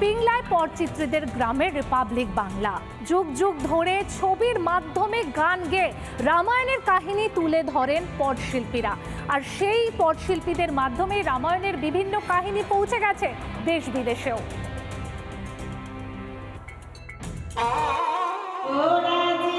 পিংলায় পটচিত্রীদের গ্রামের রিপাবলিক বাংলা। যুগ যুগ ধরে ছবির মাধ্যমে গান গেয়ে রামায়ণের কাহিনী তুলে ধরেন পটশিল্পীরা। আর সেই পটশিল্পীদের মাধ্যমে রামায়ণের বিভিন্ন কাহিনী পৌঁছে গেছে দেশ বিদেশেও। তোরা যে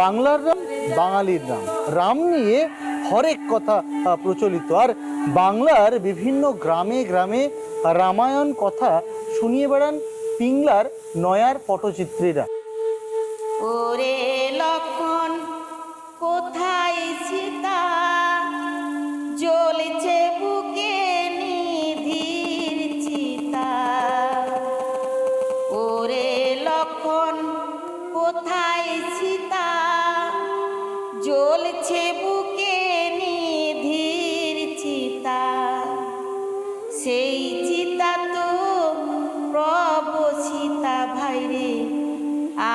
বাংলার রাম, বাঙালির রাম। রাম নিয়ে হরেক কথা প্রচলিত। আর বাংলার বিভিন্ন গ্রামে গ্রামে, রামায়ণ কথা শুনিয়ে বেড়ান পিংলার নয়ার পটচিত্রীরা। ওরে লক্ষণ, কোথায় সীতা? জ্বলছে বুকে নিধির চিতা। ওরে লক্ষণ, কোথায় সীতা? জ্বলছে বুকে নিধির চিতা। সেই চিতা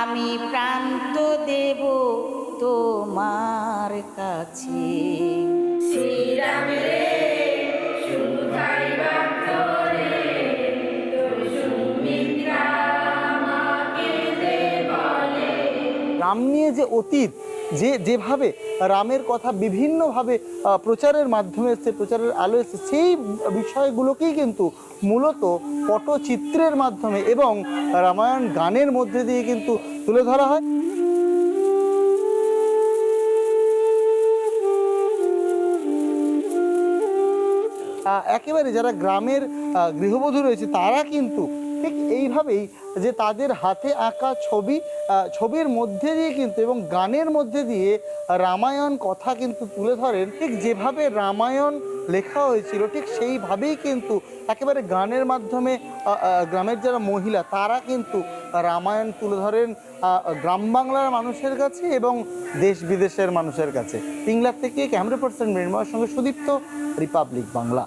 আমি প্রান্ত দেব তোমার কাছে। শ্রীরাম রে রাম নিয়ে যে অতীত যে যেভাবে রামের কথা বিভিন্নভাবে প্রচারের মাধ্যমে এসছে, প্রচারের আলো এসছে, সেই বিষয়গুলোকেই কিন্তু মূলত পটচিত্রের মাধ্যমে এবং রামায়ণ গানের মধ্যে দিয়ে কিন্তু তুলে ধরা হয়। একেবারে যারা গ্রামের গৃহবধূ রয়েছে, তারা কিন্তু ঠিক এইভাবেই যে তাদের হাতে আঁকা ছবি ছবির মধ্যে দিয়ে কিন্তু এবং গানের মধ্যে দিয়ে রামায়ণ কথা কিন্তু তুলে ধরেন। ঠিক যেভাবে রামায়ণ লেখা হয়েছিল, ঠিক সেইভাবেই কিন্তু একেবারে গানের মাধ্যমে গ্রামের যারা মহিলা, তারা কিন্তু রামায়ণ তুলে ধরেন গ্রাম বাংলার মানুষের কাছে এবং দেশ বিদেশের মানুষের কাছে। পিংলার থেকে ক্যামেরা পার্সন মৃন্ময়ের সঙ্গে সুদীপ্ত রিপাবলিক বাংলা।